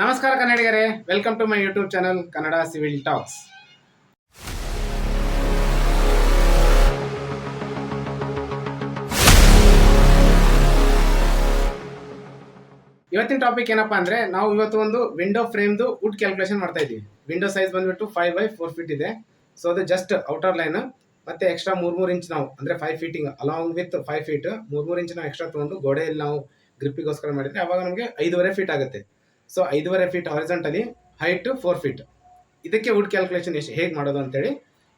ನಮಸ್ಕಾರ ಕನ್ನಡಿಗರೇ welcome to my YouTube channel Kannada civil talks ಇವತ್ತಿನ topic ಏನಪ್ಪಾ ಅಂದ್ರೆ, ನಾವು ಇವತ್ತು ಒಂದು ವಿಂಡೋ ಫ್ರೇಮ್ದು ವುಡ್ ಕ್ಯಾಲ್ಕುಲೇಷನ್ ಮಾಡ್ತಾ ಇದೀವಿ ವಿಂಡೋ ಸೈಜ್ ಬಂದ್ಬಿಟ್ಟು ಫೈವ್ ಬೈ ಫೋರ್ ಫೀಟ್ ಇದೆ. ಸೊ ಅದು ಜಸ್ಟ್ ಔಟರ್ ಲೈನ್ ಮತ್ತೆ ಎಕ್ಸ್ಟ್ರಾ ಮೂರ್ ಮೂರ್ ಇಂಚ್ ನಾವು, ಅಂದ್ರೆ five fitting along with five feet ಮೂರ್ ಮೂರ್ ಇಂಚ್ ನಾವು ಎಕ್ಸ್ಟ್ರಾ ತಗೊಂಡು ಗೋಡೆಯಲ್ಲಿ ನಾವು ಗ್ರಿಪ್ಪಿಗೋಸ್ಕರ ಮಾಡಿದ್ರೆ ಅವಾಗ ನಮಗೆ ಐದೂವರೆ ಫೀಟ್ ಆಗುತ್ತೆ. ಸೊ ಐದೂವರೆ feet horizontally height four feet ಇದಕ್ಕೆ ವುಡ್ ಕ್ಯಾಲ್ಕುಲೇಷನ್ ಎಷ್ಟು ಹೇಗೆ ಮಾಡೋದು ಅಂತೇಳಿ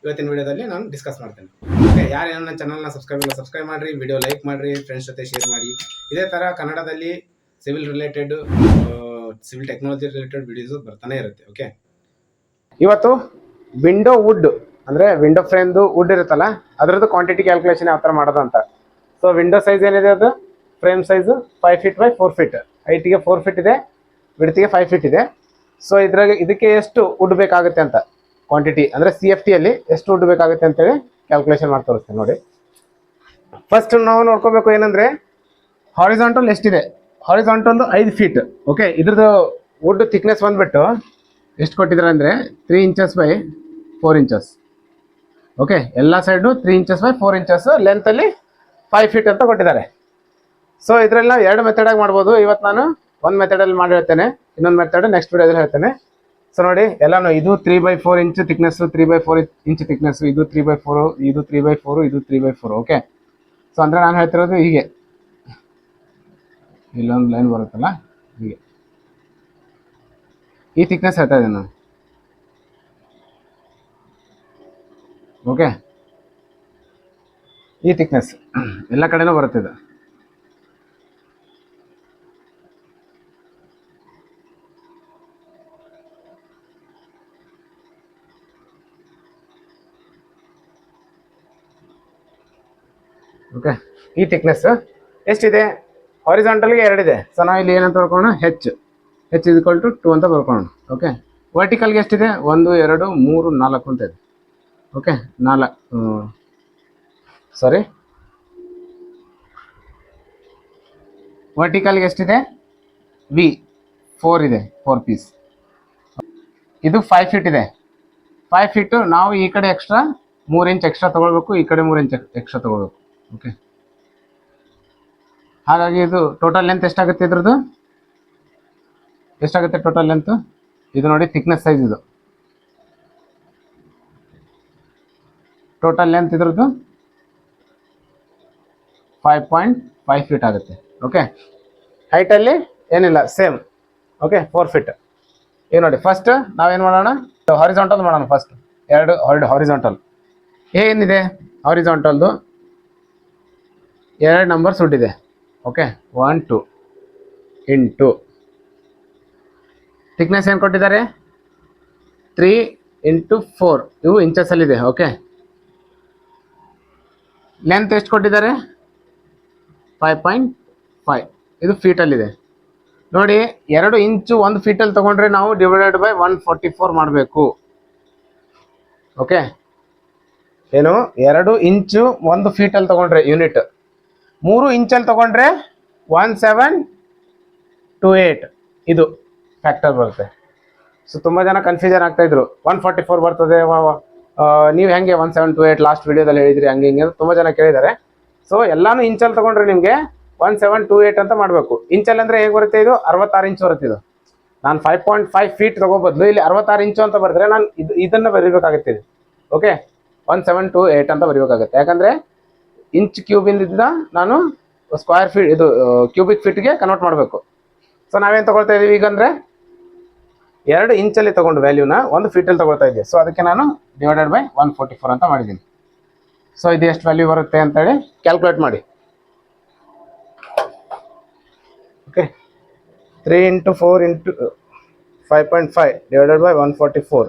ಇವತ್ತಿನ ವಿಡಿಯೋದಲ್ಲಿ ನಾನು ಡಿಸ್ಕಸ್ ಮಾಡ್ತೇನೆ. ಓಕೆ ಯಾರು ನನ್ನ ಚಾನಲ್ನ ಸಬ್ಸ್ಕ್ರೈಬ್ ಇಲ್ಲ ಸಬ್ಸ್ಕ್ರೈಬ್ ಮಾಡಿರಿ ವಿಡಿಯೋ ಲೈಕ್ ಮಾಡಿರಿ ಫ್ರೆಂಡ್ಸ್ ಜೊತೆ ಶೇರ್ ಮಾಡಿ. ಇದೇ ಥರ ಕನ್ನಡದಲ್ಲಿ civil related civil technology related videos ಬರ್ತಾನೆ ಇರುತ್ತೆ ಓಕೆ ಇವತ್ತು ವಿಂಡೋ ವುಡ್ ಅಂದರೆ ವಿಂಡೋ ಫ್ರೇಮ್ದು ವುಡ್ ಇರುತ್ತಲ್ಲ, ಅದರದ್ದು ಕ್ವಾಂಟಿಟಿ ಕ್ಯಾಲ್ಕುಲೇಷನ್ ಯಾವ ಥರ ಮಾಡೋದು ಅಂತ. ಸೊ ವಿಂಡೋ ಸೈಜ್ ಏನಿದೆ ಅದು? Frame size five feet by four feet ಹೈಟಿಗೆ four feet ಇದೆ. ವಿಡ್ತಿಗೆ ಫೈವ್ ಫೀಟ್ ಇದೆ. ಸೊ ಇದ್ರಾಗ ಇದಕ್ಕೆ ಎಷ್ಟು ವುಡ್ ಬೇಕಾಗುತ್ತೆ ಅಂತ? ಕ್ವಾಂಟಿಟಿ ಅಂದರೆ ಸಿ ಎಫ್ ಟಿಯಲ್ಲಿ ಎಷ್ಟು ವುಡ್ ಬೇಕಾಗುತ್ತೆ ಅಂತೇಳಿ ಕ್ಯಾಲ್ಕುಲೇಷನ್ ಮಾಡಿ ತೋರಿಸ್ತೀನಿ ನೋಡಿ. ಫಸ್ಟ್ ನಾವು ನೋಡ್ಕೋಬೇಕು ಏನಂದರೆ ಹಾರಿಸಾಂಟಲ್ ಎಷ್ಟಿದೆ? ಹಾರಿಸಾಂಟಲ್ ಐದು ಫೀಟ್ ಓಕೆ ಇದ್ರದ್ದು ವುಡ್ ಥಿಕ್ನೆಸ್ ಬಂದ್ಬಿಟ್ಟು ಎಷ್ಟು ಕೊಟ್ಟಿದ್ದಾರೆ ಅಂದರೆ three inches by four inches okay ಎಲ್ಲ side three inches by four inches ಲೆಂತಲ್ಲಿ five feet ಅಂತ ಕೊಟ್ಟಿದ್ದಾರೆ. ಸೊ ಇದರಲ್ಲಿ ನಾವು ಎರಡು ಮೆಥಡಾಗಿ ಮಾಡ್ಬೋದು. ಇವತ್ತು ನಾನು ಒಂದು ಮೆಥಡಲ್ಲಿ ಮಾಡಿ ಹೇಳ್ತೇನೆ, ಇನ್ನೊಂದು ಮೆಥಡ್ ನೆಕ್ಸ್ಟ್ ವಿಡಿಯೋದಲ್ಲಿ ಹೇಳ್ತೇನೆ. ಸೊ ನೋಡಿ, ಎಲ್ಲಾನು ಇದು three by four inch thickness three by four inch thickness ಇದು ತ್ರೀ ಬೈ ಫೋರು ಇದು ತ್ರೀ ಬೈ ಫೋರು ಇದು three by four okay so ಅಂದರೆ ನಾನು ಹೇಳ್ತಿರೋದು ಹೀಗೆ. ಇಲ್ಲೊಂದು ಲೈನ್ ಬರುತ್ತಲ್ಲ, ಹೀಗೆ. ಈ ಥಿಕ್ನೆಸ್ ಹೇಳ್ತಾ ಇದ್ದೀನಿ ನಾನು. ಓಕೆ ಈ ಥಿಕ್ನೆಸ್ ಎಲ್ಲ ಕಡೆನೂ ಬರುತ್ತೆ ಓಕೆ ಈ ಥಿಕ್ನೆಸ್ ಎಷ್ಟಿದೆ? ಹಾರಿಸಾಂಟಲ್ಗೆ ಎರಡಿದೆ. ಸೊ ನಾವು ಇಲ್ಲಿ ಏನಂತ ಬರ್ಕೊಳ್ಳೋಣ? ಹೆಚ್ಚು ಹೆಚ್ ಇದ್ಕೊಲ್ ಟು ಟು ಅಂತ ಬರ್ಕೊಳ್ಳೋಣ. ಓಕೆ ವರ್ಟಿಕಲ್ಗೆ ಎಷ್ಟಿದೆ? ಒಂದು, ಎರಡು, ಮೂರು, ನಾಲ್ಕು ಅಂತ ಇದೆ. ಓಕೆ ನಾಲ್ಕು ಸಾರಿ ವರ್ಟಿಕಲ್ಗೆ ಎಷ್ಟಿದೆ? ವಿ ಫೋರ್ ಇದೆ. ಫೋರ್ ಪೀಸ್ ಇದು ಫೈವ್ ಫೀಟ್ ಇದೆ. ಫೈವ್ ಫೀಟು ನಾವು ಈ ಕಡೆ ಎಕ್ಸ್ಟ್ರಾ ಮೂರು ಇಂಚ್ ಎಕ್ಸ್ಟ್ರಾ ತೊಗೊಳ್ಬೇಕು, ಈ ಕಡೆ ಮೂರು ಇಂಚ್ ಎಕ್ಸ್ಟ್ರಾ ತೊಗೊಳ್ಬೇಕು. ಓಕೆ ಹಾಗಾಗಿ ಇದು ಟೋಟಲ್ ಲೆಂತ್ ಎಷ್ಟಾಗುತ್ತೆ ಇದ್ರದ್ದು? ಎಷ್ಟಾಗುತ್ತೆ ಟೋಟಲ್ ಲೆಂತ್ ಇದು ನೋಡಿ ಥಿಕ್ನೆಸ್ ಸೈಜ್ ಇದು. ಟೋಟಲ್ ಲೆಂತ್ ಇದ್ರದ್ದು ಫೈವ್ ಪಾಯಿಂಟ್ ಫೈವ್ ಫೀಟ್ ಆಗುತ್ತೆ. ಓಕೆ ಹೈಟಲ್ಲಿ ಏನಿಲ್ಲ ಸೇಮ್ ಓಕೆ ಫೋರ್ ಫೀಟ್ ಈಗ ನೋಡಿ ಫಸ್ಟ್ ನಾವೇನು ಮಾಡೋಣ? ಹಾರಿಸಾಂಟಲ್ ಮಾಡೋಣ ಫಸ್ಟ್ ಎರಡು ಹೊರಡು ಹಾರಿಸಾಂಟಲ್ ಏನಿದೆ? ಹಾರಿಸಾಂಟಲ್ದು ಎರಡು number ಸುಟ್ಟಿದೆ okay one two into thickness ಏನು ಕೊಟ್ಟಿದ್ದಾರೆ? ತ್ರೀ ಇಂಟು ಫೋರ್ ಇವು ಇಂಚಸಲ್ಲಿದೆ ಓಕೆ ಲೆಂತ್ ಎಷ್ಟು ಕೊಟ್ಟಿದ್ದಾರೆ? ಫೈವ್ ಪಾಯಿಂಟ್ ಫೈವ್ ಇದು ಫೀಟಲ್ಲಿದೆ ನೋಡಿ, ಎರಡು ಇಂಚು ಒಂದು ಫೀಟಲ್ಲಿ ತೊಗೊಂಡ್ರೆ ನಾವು divided by one forty four ಮಾಡಬೇಕು. ಓಕೆ ಏನು? ಎರಡು ಇಂಚು ಒಂದು ಫೀಟಲ್ಲಿ ತೊಗೊಂಡ್ರೆ ಯೂನಿಟ್ ಮೂರು ಇಂಚಲ್ಲಿ ತಗೊಂಡ್ರೆ ಒನ್ ಸೆವೆನ್ ಟು ಏಯ್ಟ್ ಇದು ಫ್ಯಾಕ್ಟರ್ ಬರುತ್ತೆ. ಸೊ ತುಂಬ ಜನ ಕನ್ಫ್ಯೂಷನ್ ಆಗ್ತಾ ಇದ್ರು. ಒನ್ ಫಾರ್ಟಿ ಫೋರ್ ಬರ್ತದೆ ನೀವು ಹೆಂಗೆ one seven two eight last ವಿಡಿಯೋದಲ್ಲಿ ಹೇಳಿದ್ರಿ, ಹಂಗೆ ಹಿಂಗೆ ತುಂಬ ಜನ ಕೇಳಿದ್ದಾರೆ. ಸೊ ಎಲ್ಲಾನು ಇಂಚಲ್ಲಿ ತೊಗೊಂಡ್ರೆ ನಿಮಗೆ ಒನ್ ಸೆವೆನ್ ಟು ಏಯ್ಟ್ ಅಂತ ಮಾಡಬೇಕು. ಇಂಚಲ್ಲಿ ಅಂದರೆ ಹೇಗೆ ಬರುತ್ತೆ ಇದು? ಅರವತ್ತಾರು ಇಂಚು ಬರುತ್ತೆ ಇದು. ನಾನು ಫೈವ್ ಪಾಯಿಂಟ್ ಫೈವ್ ಫೀಟ್ ತಗೋಬದ್ಲು, ಇಲ್ಲಿ ಅರವತ್ತಾರು ಇಂಚು ಅಂತ ಬರೆದ್ರೆ ನಾನು ಇದು, ಇದನ್ನು ಬರೀಬೇಕಾಗುತ್ತೆ okay one seven two eight ಅಂತ ಬರೀಬೇಕಾಗುತ್ತೆ. ಯಾಕಂದರೆ ಇಂಚ್ ಕ್ಯೂಬಿಂದ ನಾನು ಸ್ಕ್ವೇರ್ ಫೀಟ್ ಇದು ಕ್ಯೂಬಿಕ್ ಫೀಟ್ಗೆ ಕನ್ವರ್ಟ್ ಮಾಡಬೇಕು. ಸೊ ನಾವೇನು ತಗೊಳ್ತಾ ಇದ್ದೀವಿ ಈಗ ಅಂದರೆ ಎರಡು ಇಂಚಲ್ಲಿ ತಗೊಂಡು ವ್ಯಾಲ್ಯೂನ ಒಂದು ಫೀಟಲ್ಲಿ ತಗೊಳ್ತಾ ಇದ್ದೆ ಸೊ ಅದಕ್ಕೆ ನಾನು divided by one forty four ಅಂತ ಮಾಡಿದ್ದೀನಿ. ಸೊ ಇದು ಎಷ್ಟು ವ್ಯಾಲ್ಯೂ ಬರುತ್ತೆ ಅಂತೇಳಿ ಕ್ಯಾಲ್ಕುಲೇಟ್ ಮಾಡಿ. Okay three into four into five point five divided by one forty four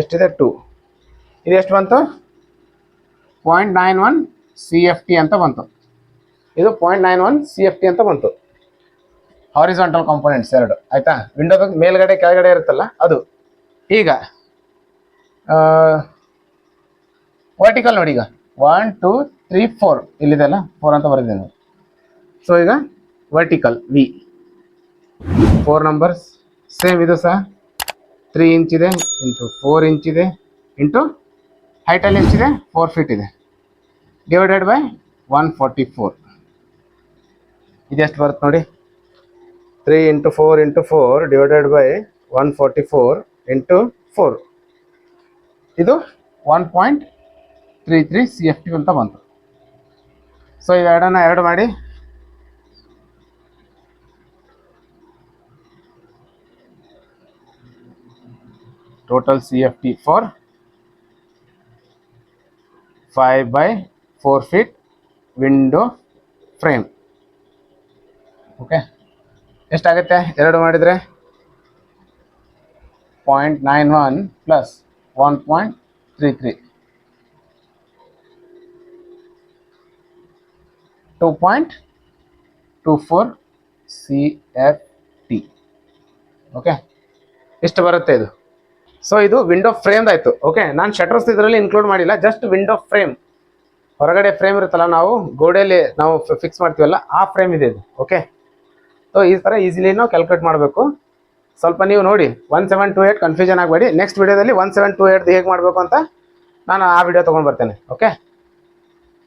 ಎಷ್ಟಿದೆ? ಟು ಇದು ಎಷ್ಟು ಬಂತು? Point nine one C F T ಅಂತ ಬಂತು. ಇದು point nine one C F T ಅಂತ ಬಂತು. ಹಾರಿಸಾಂಟಲ್ ಕಾಂಪೋನೆಂಟ್ಸ್ ಎರಡು, ಆಯಿತಾ? ವಿಂಡೋದ ಮೇಲ್ಗಡೆ, ಕೆಳಗಡೆ ಇರುತ್ತಲ್ಲ, ಅದು. ಈಗ ವರ್ಟಿಕಲ್ ನೋಡಿ ಈಗ. ಒನ್ ಟೂ ತ್ರೀ ಫೋರ್ ಇಲ್ಲಿದೆಲ್ಲ ಫೋರ್ ಅಂತ ಬರೆದಿದ್ದೀನಿ ಸೊ ಈಗ vertical we four numbers same ಇದು ಸಹ. ತ್ರೀ ಇಂಚ್ ಇದೆ ಇಂಟು ಫೋರ್ ಇಂಚ್ ಇದೆ ಇಂಟು ಹೈಟಲ್ಲಿ ಎಷ್ಟಿದೆ? ಫೋರ್ ಫೀಟ್ ಇದೆ. Divided by one forty four ಇದೆಷ್ಟು ಬರುತ್ತೆ ನೋಡಿ? Three into four into four divided by one forty four into four ಇದು one point three three C F T ಅಂತ ಬಂತು. ಸೊ ಇವೆರಡನ್ನ ಎರಡು ಮಾಡಿ. Total C F T for five by four feet window frame okay ಎಷ್ಟಾಗುತ್ತೆ? ಎರಡು ಮಾಡಿದರೆ? Point nine one plus one point three three two point two four C F T okay ಇಷ್ಟು ಬರುತ್ತೆ ಇದು. ಸೊ ಇದು ವಿಂಡೋ ಫ್ರೇಮ್ ಆಯಿತು. Okay ನಾನು shutters ಇದರಲ್ಲಿ ಇನ್ಕ್ಲೂಡ್ ಮಾಡಿಲ್ಲ ಜಸ್ಟ್ ವಿಂಡೋ ಫ್ರೇಮ್ ಹೊರಗಡೆ ಫ್ರೇಮ್ ಇರುತ್ತಲ್ಲ, ನಾವು ಗೋಡೆಯಲ್ಲಿ ನಾವು ಫಿಕ್ಸ್ ಮಾಡ್ತೀವಲ್ಲ, ಆ ಫ್ರೇಮ್ ಇದೆ ಇದು ಓಕೆ ಸೊ ಈ ಥರ ಈಸಿಲಿ ನಾವು ಕ್ಯಾಲ್ಕುಲೇಟ್ ಮಾಡಬೇಕು. ಸ್ವಲ್ಪ ನೀವು ನೋಡಿ one seven two eight confusion ಆಗಬೇಡಿ. ನೆಕ್ಸ್ಟ್ ವಿಡಿಯೋದಲ್ಲಿ ಒನ್ ಸೆವೆನ್ ಟು ಏಟ್ ಹೇಗೆ ಮಾಡಬೇಕು ಅಂತ ನಾನು ಆ ವಿಡಿಯೋ ತೊಗೊಂಡು ಬರ್ತೇನೆ ಓಕೆ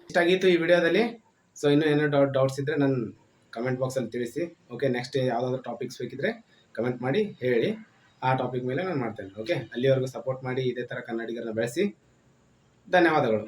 ಇಷ್ಟಾಗಿತ್ತು ಈ ವಿಡಿಯೋದಲ್ಲಿ ಸೊ ಇನ್ನೂ ಏನೋ ಡೌಟ್ ಡೌಟ್ಸ್ ಇದ್ದರೆ ನನ್ನ ಕಮೆಂಟ್ ಬಾಕ್ಸಲ್ಲಿ ತಿಳಿಸಿ ಓಕೆ ನೆಕ್ಸ್ಟ್ ಯಾವುದಾದ್ರು ಟಾಪಿಕ್ಸ್ ಬೇಕಿದ್ರೆ ಕಮೆಂಟ್ ಮಾಡಿ, ಹೇಳಿ. ಆ ಟಾಪಿಕ್ ಮೇಲೆ ನಾನು ಮಾಡ್ತೇನೆ ಓಕೆ ಅಲ್ಲಿವರೆಗೂ ಸಪೋರ್ಟ್ ಮಾಡಿ, ಇದೇ ಥರ ಕನ್ನಡಿಗರನ್ನ ಬೆಳೆಸಿ, ಧನ್ಯವಾದಗಳು.